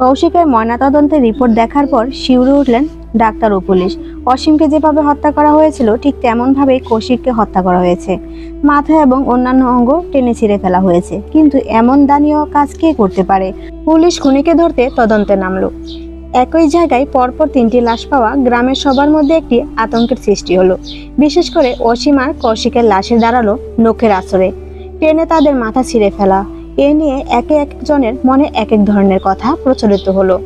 কৌশিকের ময়নাতদন্তের রিপোর্ট দেখার পর শিউরে উঠলেন ডাক্তার ও পুলিশ। অসীমকে যেভাবে হত্যা করা হয়েছিল, ঠিক তেমনভাবেই কৌশিককে হত্যা করা হয়েছে। মাথা এবং অন্যান্য অঙ্গ টেনে ছিঁড়ে ফেলা হয়েছে। কিন্তু এমন দানীয় কাজ কে করতে পারে? পুলিশ খুনিকে ধরতে তদন্তে নামলো। একই জায়গায় পরপর তিনটি লাশ পাওয়া গ্রামের সবার মধ্যে একটি আতঙ্কের সৃষ্টি হলো। বিশেষ করে অসীম আর কৌশিকের লাশে দাঁড়াল নখের আসরে টেনে তাদের মাথা ছিঁড়ে ফেলা। এ নিয়ে একে একজনের মনে এক এক ধরনের কথা প্রচলিত হলো।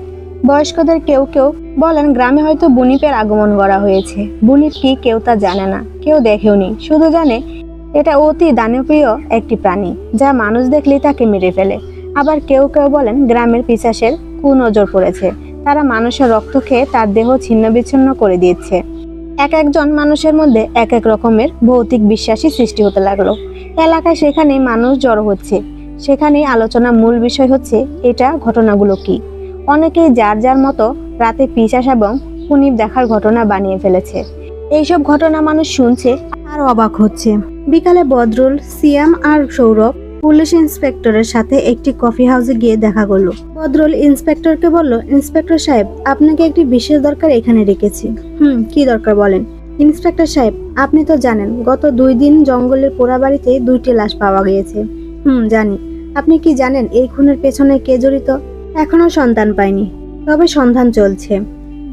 বয়স্কদের কেউ কেউ বলেন, গ্রামে হয়তো বুনিপের আগমন করা হয়েছে। বুনিপ কি কেউ তা জানে না, কেউ দেখেওনি শুধু জানে, এটা অতি দানপ্রিয় একটি প্রাণী, যা মানুষ দেখলেই তাকে মেরে ফেলে। আবার কেউ কেউ বলেন, গ্রামের পিচাসের কুনজর পড়েছে। তারা মানুষের রক্ত খেয়ে তার দেহ ছিন্ন বিচ্ছিন্ন করে দিচ্ছে এক একজন মানুষের মধ্যে এক এক রকমের ভৌতিক বিশ্বাসী সৃষ্টি হতে লাগল। এলাকায় সেখানেই মানুষ জড়ো হচ্ছে। সেখানেই আলোচনা মূল বিষয় হচ্ছে এটা ঘটনাগুলো কি। অনেকেই যার যার মতো রাতে পিশাস এবং কুনিপ দেখার ঘটনা বানিয়ে ফেলেছে। এইসব ঘটনা মানুষ শুনছে আর অবাক হচ্ছে। বিকালে বদরুল, সিয়াম আর সৌরভ পুলিশ ইন্সপেক্টরের সাথে একটি কফি হাউসে গিয়ে দেখা করল। বদরুল ইন্সপেক্টরকে বলল, ইন্সপেক্টর সাহেব, আপনাকে একটি বিশেষ দরকার এখানে রেখেছি। হুম, কি দরকার বলেন? ইন্সপেক্টর সাহেব, আপনি তো জানেন, গত দুই দিন জঙ্গলের পোড়াবাড়িতে দুইটি লাশ পাওয়া গিয়েছে। হুম, জানি। আপনি কি জানেন এই খুনের পেছনে কে জড়িত? এখনও সন্তান পায়নি তবে সন্ধান চলছে।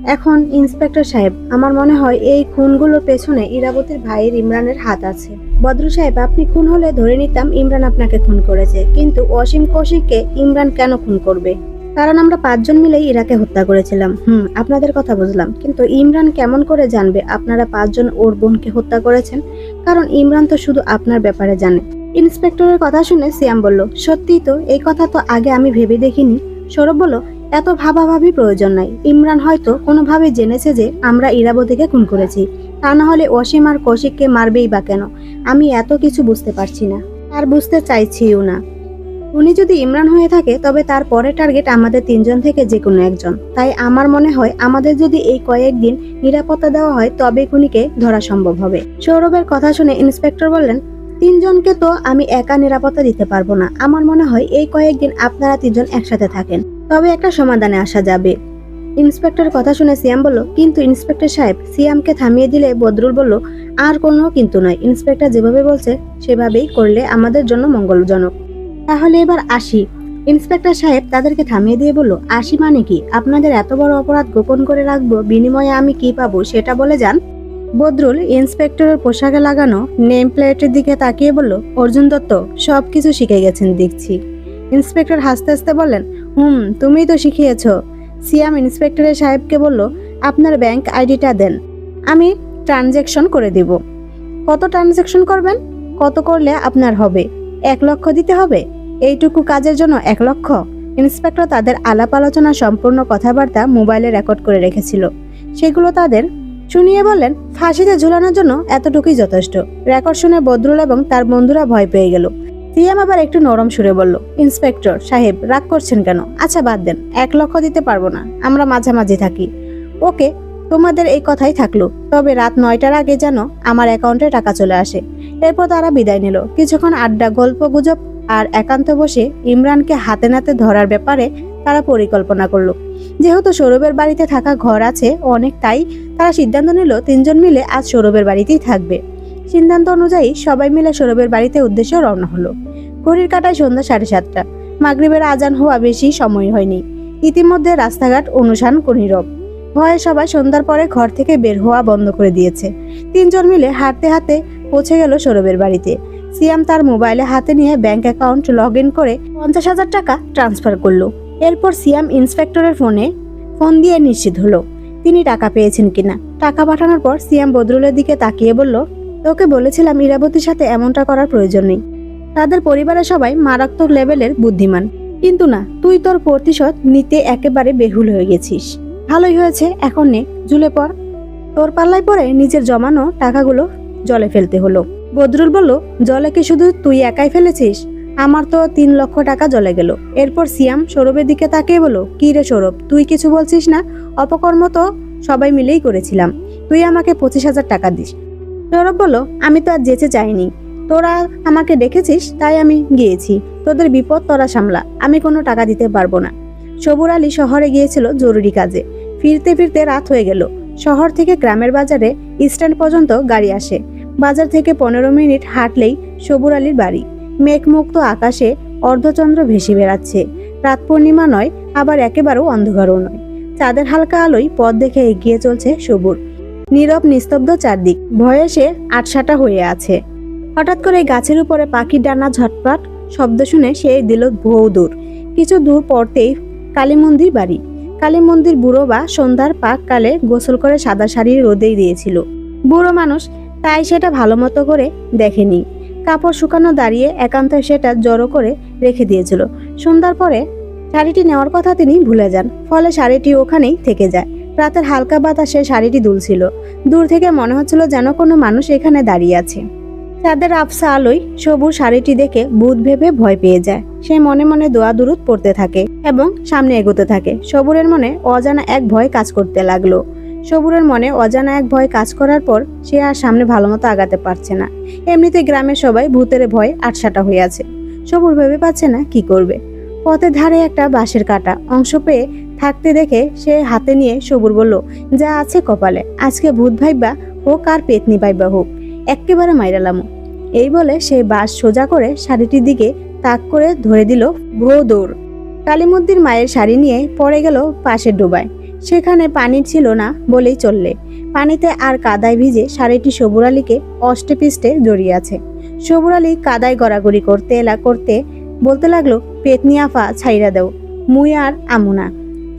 এখন ইন্সপেক্টর সাহেব, আমার মনে হয় এই খুনগুলোর পেছনে ইরাবতীর ভাইয়ের ইমরানের হাত আছে। বদরু সাহেব, আপনি খুন হলে ধরে নিতাম ইমরান আপনাকে খুন করেছে, কিন্তু অসীম কৌশিককে ইমরান কেন খুন করবে? কারণ আমরা পাঁচজন মিলেই ইরাকে হত্যা করেছিলাম। হুম, আপনাদের কথা বুঝলাম। কিন্তু ইমরান কেমন করে জানবে আপনারা পাঁচজন ওর বোনকে হত্যা করেছেন? কারণ ইমরান তো শুধু আপনার ব্যাপারে জানে। ইন্সপেক্টরের কথা শুনে সিয়াম বলল, সত্যিই তো, এই কথা তো আগে আমি ভেবে দেখিনি। সৌরভ বলল, এত ভাবাভাবি প্রয়োজন নাই। ইমরান হয়তো কোনোভাবে জেনেছে যে আমরা ইরাবতীকে খুন করেছি। তা না হলে অসীম আর কৌশিককে মারবেই বা কেন? আমি এত কিছু বুঝতে পারছি না। আর বুঝতে চাইছিও না। উনি যদি ইমরান হয়ে থাকে, তবে তার পরের টার্গেট আমাদের তিনজন থেকে যে কোনো একজন। তাই আমার মনে হয়, আমাদের যদি এই কয়েকদিন নিরাপত্তা দেওয়া হয় তবে খুনিকে ধরা সম্ভব হবে। সৌরভের কথা শুনে ইন্সপেক্টর বললেন তিনজনকে তো আমি একা নিরাপত্তা দিতে পারব না। আমার মনে হয় এই কয়েকদিন আপনারা তিনজন একসাথে থাকেন। তবে একটা সমাধানে আসা যাবে। ইন্সপেক্টর কথা শুনে সিয়াম বলল, কিন্তু ইন্সপেক্টর সাহেব, সিয়ামকে থামিয়ে দিলে বদরুল বলল, আর কোনো কিন্তু নয়। ইন্সপেক্টর যেভাবে বলছে, সেভাবেই করলে আমাদের জন্য মঙ্গলজনক। তাহলে এবার আসি। ইন্সপেক্টর সাহেব তাদেরকে থামিয়ে দিয়ে বলল, আসি মানে কি? আপনাদের এত বড় অপরাধ গোপন করে রাখব, বিনিময়ে আমি কি পাবো, সেটা বলে যান। বদরুল ইন্সপেক্টরের পোশাকে লাগানো নেম প্লেটের দিকে তাকিয়ে বলল, অর্জুন দত্ত সব কিছু শিখে গেছেন, দেখছি। ইন্সপেক্টর হাসতে হাসতে বললেন, হুম, তুমিই তো শিখিয়েছ। সিয়াম ইন্সপেক্টরের সাহেবকে বলল, আপনার ব্যাংক আইডিটা দেন, আমি ট্রানজ্যাকশন করে দিব। কত ট্রানজ্যাকশন করবেন? কত করলে আপনার হবে? এক লক্ষ দিতে হবে? এইটুকু কাজের জন্য এক লক্ষ? ইন্সপেক্টর তাদের আলাপ আলোচনা সম্পূর্ণ কথাবার্তা মোবাইলে রেকর্ড করে রেখেছিল। সেগুলো তাদের শুনিয়ে বললেন, ফাঁসিতে ঝুলানোর জন্য এতটুকুই যথেষ্ট। রেকর্ড শুনে বদরুল এবং তার বন্ধুরা ভয় পেয়ে গেল। সিয়াম আবার একটু নরম সুরে বলল, ইন্সপেক্টর সাহেব, রাগ করছেন কেন? আচ্ছা বাদ দেন, এক লক্ষ দিতে পারব না, আমরা মাঝামাঝি থাকি। ওকে, তোমাদের এই কথাই থাকল, তবে রাত নয়টার আগে যেন আমার অ্যাকাউন্টে টাকা চলে আসে। এরপর তারা বিদায় নিল। কিছুক্ষণ আড্ডা, গল্প গুজব আর একান্ত বসে ইমরানকে হাতে নাতে ধরার ব্যাপারে তারা পরিকল্পনা করল। যেহেতু সৌরভের বাড়িতে থাকা ঘর আছে অনেক, তাই তারা সিদ্ধান্ত নিল তিনজন মিলে আজ সৌরভের বাড়িতেই থাকবে। সিদ্ধান্ত অনুযায়ী সবাই মিলে সৌরভের বাড়িতে উদ্দেশ্যে রওনা হলো। ঘড়ির কাটায় সন্ধ্যা সাড়ে সাতটা। মাগরিবের আজান হওয়া বেশি সময় হয়নি। ইতিমধ্যে রাস্তাঘাট অনুসান নীরব ভয়ে সবাই সন্ধ্যার পরে ঘর থেকে বের হওয়া বন্ধ করে দিয়েছে। তিনজন মিলে হাঁটতে হাঁটতে পৌঁছে গেল সৌরভের বাড়িতে। সিয়াম তার মোবাইলে হাতে নিয়ে ব্যাংক অ্যাকাউন্ট লগ ইন করে পঞ্চাশ হাজার টাকা ট্রান্সফার করল। এরপর সিয়াম ইন্সপেক্টরের ফোনে ফোন দিয়ে নিশ্চিত হলো, তিনি টাকা পেয়েছেন কিনা। টাকা পাঠানোর পর সিয়াম বদরুলের দিকে তাকিয়ে বলল, তোকে বলেছিলাম ইরাবতীর সাথে এমনটা করার প্রয়োজন নেই। তাদের পরিবারের সবাই মারাত্মক লেভেলের বুদ্ধিমান। কিন্তু না, তুই তোর প্রতিশোধ নিতে একেবারে বেহুল হয়ে গেছিস। ভালোই হয়েছে, এখন নে জুলে পর তোর পাল্লায় পরে নিজের জমানো টাকাগুলো জলে ফেলতে হলো। বদরুল বলল, জলে কি শুধু তুই একাই ফেলেছিস? আমার তো তিন লক্ষ টাকা জলে গেল। এরপর সিয়াম সৌরভের দিকে তাকিয়ে বলো কি রে সৌরভ, তুই কিছু বলছিস না? অপকর্ম তো সবাই মিলেই করেছিলাম। তুই আমাকে পঁচিশ হাজার টাকা দিস। সৌরভ বলো আমি তো আর যেতে চাইনি। তোরা আমাকে ডেকেছিস, তাই আমি গিয়েছি। তোদের বিপদ তোরা সামলা, আমি কোনো টাকা দিতে পারব না। সবুর আলী শহরে গিয়েছিল জরুরি কাজে। ফিরতে ফিরতে রাত হয়ে গেল। শহর থেকে গ্রামের বাজারে স্ট্যান্ড পর্যন্ত গাড়ি আসে। বাজার থেকে পনেরো মিনিট হাঁটলেই সবুর আলীর বাড়ি। মেঘমুক্ত আকাশে অর্ধচন্দ্র ভেসে বেড়াচ্ছে। রাত পূর্ণিমা নয়, আবার একেবারেও অন্ধকারও নয়। চাঁদের হালকা আলোয় পথ দেখে এগিয়ে চলছে সবুর। নীরব নিস্তব্ধ চারদিক। ভয়ে সে আটসাটা হয়ে আছে। হঠাৎ করে গাছের উপরে পাখির ডানা ঝটপট শব্দ শুনে সে দিল বহু দূর। কিছু দূর পড়তেই কালী মন্দির বাড়ি। কালী মন্দির বুড়ো বা সন্ধ্যার পাক কালে গোসল করে সাদা শাড়ি রোদেই দিয়েছিল। বুড়ো মানুষ তাই সেটা ভালো মতো করে দেখেনি। কাপড় শুকানো দাঁড়িয়ে একান্ত সেটা জড়ো করে রেখে দিয়েছিল। সন্ধ্যার পরে শাড়িটি নেওয়ার কথা তিনি ভুলে যান, ফলে শাড়িটি ওখানেই থেকে যায়। রাতের হালকা বাতাসে শাড়িটি দুলছিল। দূর থেকে মনে হচ্ছিল যেন কোনো মানুষ এখানে দাঁড়িয়ে আছে। চাঁদের আফসা আলোয় সবুজ শাড়িটি দেখে ভূত ভেবে ভয় পেয়ে যায়। সে মনে মনে দোয়া দুরুদ পড়তে থাকে এবং সামনে এগোতে থাকে। সবুরের মনে অজানা এক ভয় কাজ করতে লাগল। সবুরের মনে অজানা এক ভয় কাজ করার পর সে আর সামনে ভালো মতো আগাতে পারছে না। এমনিতে গ্রামের সবাই ভূতের ভয় আটসাটা হয়ে আছে। সবুর ভেবে পাচ্ছে না কি করবে। পথের ধারে একটা বাঁশের কাটা অংশ পেয়ে থাকতে দেখে সে হাতে নিয়ে সবুর বলল, যা আছে কপালে। আজকে ভূত ভাইবা হোক আর পেতনি ভাইবা হোক। একেবারে মাইরালাম এই বলে সে বাস সোজা করে শাড়িটির দিকে তাক করে ধরে দিল ভো দৌড়। কালীমুদ্দির মায়ের শাড়ি নিয়ে পড়ে গেল পাশের ডোবায়। সেখানে পানি ছিল না বলেই চললে। পানিতে আর কাদায় ভিজে শাড়িটি সবুর আলীকে অষ্টে পিষ্টে জড়িয়ে আছে। সবুর কাদায় গড়াগড়ি করতে এলা করতে বলতে লাগল, পেতনি আফা ছাইরা দাও। মুই আর আমুনা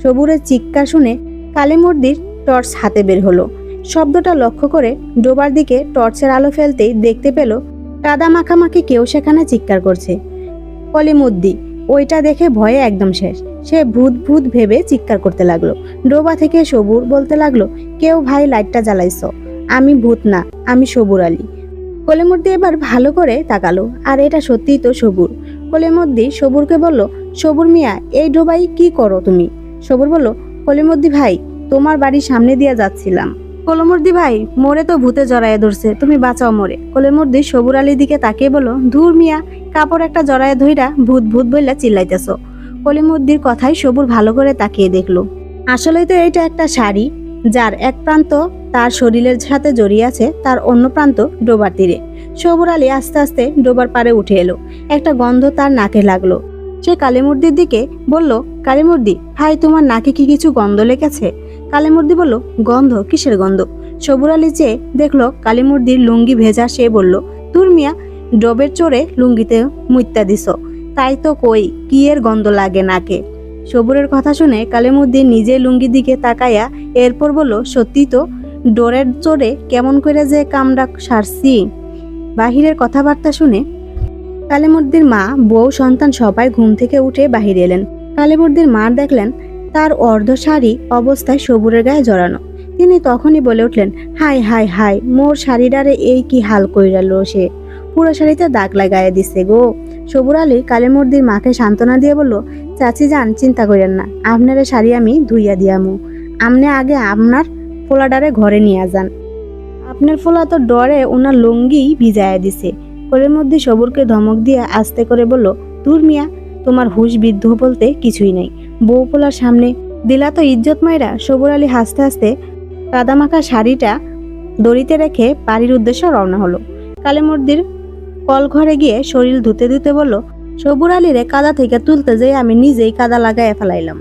সবুরের চিৎকার শুনে কালীমূর্তির টর্চ হাতে বের হলো। শব্দটা লক্ষ্য করে ডোবার দিকে টর্চের আলো ফেলতেই দেখতে পেল কাদা মাখামাখি কেউ সেখানে চিৎকার করছে। কলিমুদ্দি ওইটা দেখে ভয়ে একদম শেষ। সে ভূত ভূত ভেবে চিৎকার করতে লাগল। ডোবা থেকে সবুর বলতে লাগল, কেউ ভাই লাইটটা জ্বালাইছ। আমি ভূত না, আমি সবুর আলী। কলিমুদ্দি এবার ভালো করে তাকালো, আর এটা সত্যিই তো সবুর। কলিমুদ্দি সবুরকে বলল, সবুর মিয়া, এই ডোবাই কি করো তুমি? সবুর বলল কলিমুদ্দি ভাই, তোমার বাড়ির সামনে দিয়ে যাচ্ছিলাম। কলমুর্দি ভাই, মোরে তো ভূতে জড়ায় ধরছে, তুমি বাঁচাও মোরে। কলমুর্দি সবুর আলীর দিকে তাকিয়ে বলো ধুর মিয়া, কাপড় একটা জড়ায় ধইরা ভূত ভূত বইলা চিল্লাইতেছ। কলিমুদ্দির কথাই সবুর ভালো করে তাকিয়ে দেখল। আসলেই তো এটা একটা শাড়ি, যার এক প্রান্ত তার শরীরের সাথে জড়িয়ে আছে, তার অন্য প্রান্ত ডোবার তীরে। সবুর আলী আস্তে আস্তে ডোবার পারে উঠে এলো। একটা গন্ধ তার নাকে লাগল। সে কালিমুর্দির দিকে বলল কালিমুর্দি ভাই, তোমার নাকে কি কিছু গন্ধ লেগেছে? কালিমুর্দি বলল, গন্ধ? কিসের গন্ধ? সবুর আলী চেয়ে দেখল কালিমুর্দির লুঙ্গি ভেজা, সে বলল, তুর মিয়া ডবের চড়ে লুঙ্গিতে মুইত্যা দিস তাই তো কই, কি এর গন্ধ লাগে নাকে? সবুরের কথা শুনে কালীমুদ্দিন নিজে লুঙ্গি দিকে তাকাইয়া এরপর বলল, সত্যি তো, ডোরের চোরে কেমন করে যে কামড়া সারছি? বাহিরের কথাবার্তা শুনে কালীমূর্তির মা, বউ, সন্তান সবাই ঘুম থেকে উঠে বাহির এলেন। কালীমূর্তির মা দেখলেন, তার অর্ধ শাড়ি অবস্থায় সবুরের গায়ে জড়ানো। তিনি তখনই বলে উঠলেন হাই হাই হাই মোর শাড়িটারে এই কি হাল কইরালো সে? পুরো শাড়িতে দাগ লাগাইয়া দিছে গো। সবুর আলী কালেমর্দির মাকে সান্ত্বনা দিয়ে বলল, চাচি যান, চিন্তা করেন না, আপনার শাড়ি আমি ধুইয়া দিয়ামু। আমনে আগে আপনার ফোলাডারে ঘরে নিয়ে যান। আপনার ফোলা তো ডরে ওনার লুঙ্গি ভিজাইয়া দিছে। কোলের মধ্যে সবুরকে ধমক দিয়ে আস্তে করে বলল, দূর মিয়া, তোমার হুশ বিদ্ধ বলতে কিছুই নাই। বউ পোলার সামনে দিলা তো ইজ্জত মায়েরা সবুর আলী হাসতে হাসতে কাদামাখা শাড়িটা দড়িতে রেখে বাড়ির উদ্দেশ্যে রওনা হলো। কালীমূর্তির কল ঘরে গিয়ে শরীর ধুতে ধুতে বলল, সবুর আলীরে কাদা থেকে তুলতে যেয়ে আমি নিজেই কাদা লাগাইয়া ফেলাইলাম।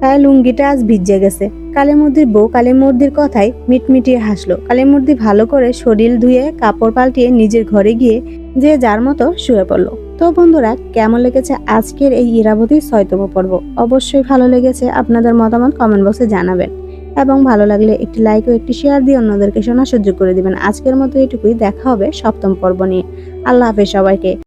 তাই লুঙ্গিটা আজ ভিজে গেছে। কালীমূর্তির বউ কালীমূর্তির কথায় মিটমিটিয়ে হাসলো। কালীমূর্তি ভালো করে শরীর ধুয়ে কাপড় পাল্টিয়ে নিজের ঘরে গিয়ে যে যার মতো শুয়ে পড়ল। তো বন্ধুরা, কেমন লেগেছে আজকের এই ইরাবতী ছয়তম পর্ব? অবশ্যই ভালো লেগেছে। আপনাদের মতামত কমেন্ট বক্সে জানাবেন। এবং ভালো লাগলে একটি লাইক ও একটি শেয়ার দিয়ে অন্যদেরকে শোনা সুযোগ করে দিবেন। আজকের মতো এটুকুই। দেখা হবে সপ্তম পর্ব নিয়ে। আল্লাহ হাফেজ সবাইকে।